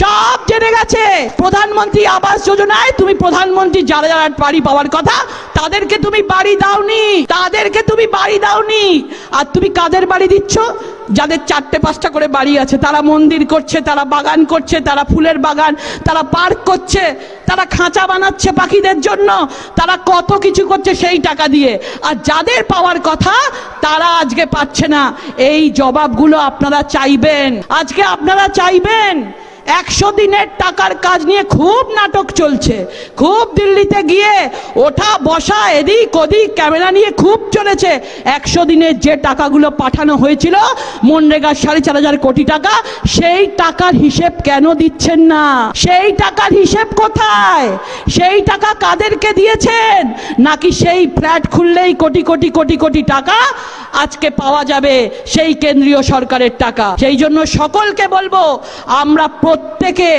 সব জেনে গেছে। প্রধানমন্ত্রী আবাস যোজনায় তুমি প্রধানমন্ত্রী যারা যারা বাড়ি পাওয়ার কথা, তাদেরকে তুমি বাড়ি দাওনি। তাদেরকে তুমি বাড়ি দাওনি। আর তুমি কাদের বাড়ি দিচ্ছ? যাদের চারটে পাঁচটা করে বাড়ি আছে, তারা মন্দির করছে, তারা বাগান করছে, তারা ফুলের বাগান, তারা পার্ক করছে, তারা খাঁচা বানাচ্ছে পাখিদের জন্য, তারা কত কিছু করছে সেই টাকা দিয়ে। আর যাদের পাওয়ার কথা, তারা আজকে পাচ্ছে না। এই জবাবগুলো আপনারা চাইবেন। আজকে আপনারা চাইবেন একশো দিনের টাকার কাজ নিয়ে খুব নাটক চলছে। খুব দিল্লিতে গিয়ে ওঠা, বসা, এদিক ওদিক ক্যামেরা নিয়ে খুব চলেছে। একশো দিনের যে টাকাগুলো পাঠানো হয়েছিল মনরেগার সাড়ে চার হাজার কোটি টাকা, সেই টাকার হিসেব কেন দিচ্ছেন না? সেই টাকার হিসেব কোথায়? সেই টাকা কাদেরকে দিয়েছেন? নাকি সেই ফ্ল্যাট খুললেই কোটি কোটি কোটি কোটি টাকা আজকে পাওয়া যাবে সেই কেন্দ্রীয় সরকারের টাকা। সেই জন্য সকলকে বলব আমরা প্রত্যেকে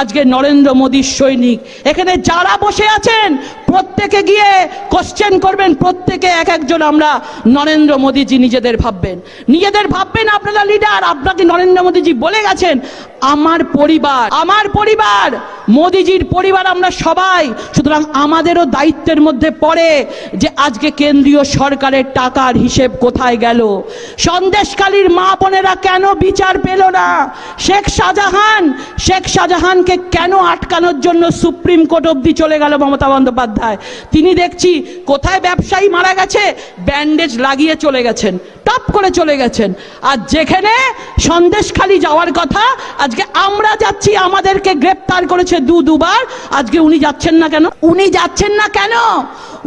আজকে নরেন্দ্র মোদীর সৈনিক। এখানে যারা বসে আছেন, প্রত্যেকে গিয়ে কোশ্চেন করবেন, প্রত্যেকে এক একজন আমরা নরেন্দ্র মোদীজি নিজেদের ভাববেন। নিজেদের ভাববেন আপনারা লিডার আপনাকে নরেন্দ্র মোদীজি বলে গেছেন, আমার পরিবার আমার পরিবার, মোদিজির পরিবার আমরা সবাই, সুতরাং আমাদেরও দায়িত্বের মধ্যে পড়ে যে আজকে কেন্দ্রীয় সরকারের টাকার হিসেব কোথায় গেল। সন্দেশকালীর মা বোনেরা কেন বিচার পেল না? শেখ শাহজাহান, শেখ শাহজাহানকে কেন আটকানোর জন্য সুপ্রিম কোর্ট অব্দি চলে গেল মমতা বন্দ্যোপাধ্যায়? তিনি দেখছি কোথায় ব্যবসায়ী মারা গেছে ব্যান্ডেজ লাগিয়ে চলে গেছেন। টপ করে চলে গেছেন। আর যেখানে সন্দেশখালি যাওয়ার কথা, আজকে আমরা যাচ্ছি, আমাদেরকে গ্রেপ্তার করেছে দু, দুবার। আজকে উনি যাচ্ছেন না কেন? উনি যাচ্ছেন না কেন?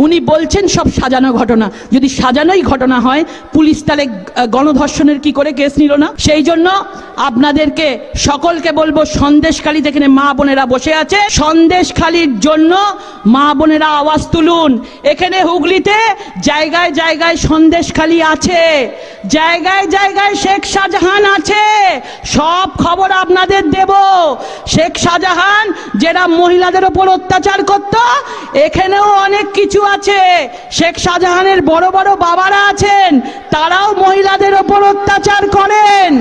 উনি বলছেন সব সাজানো ঘটনা। যদি সাজানোই ঘটনা হয়, পুলিশ তাহলে গণধর্ষণের কি করে কেস নিল না? সেই জন্য আপনাদেরকে সকলকে বলব, সন্দেশখালী যেখানে মা বোনেরা বসে আছে, সন্দেশখালীর জন্য মা বোনেরা আওয়াজ তুলুন। এখানে হুগলিতে জায়গায় জায়গায় সন্দেশখালী আছে। জায়গায় জায়গায় শেখ শাহজাহান আছে। সব খবর আপনাদের দেব। শেখ শাহজাহান যেটা মহিলাদের ওপর অত্যাচার করত, এখানেও অনেক কিছু আছে। শেখ শাহজাহানের বড় বড় বাবারা আছেন, তারাও মহিলাদের ওপর অত্যাচার করেন।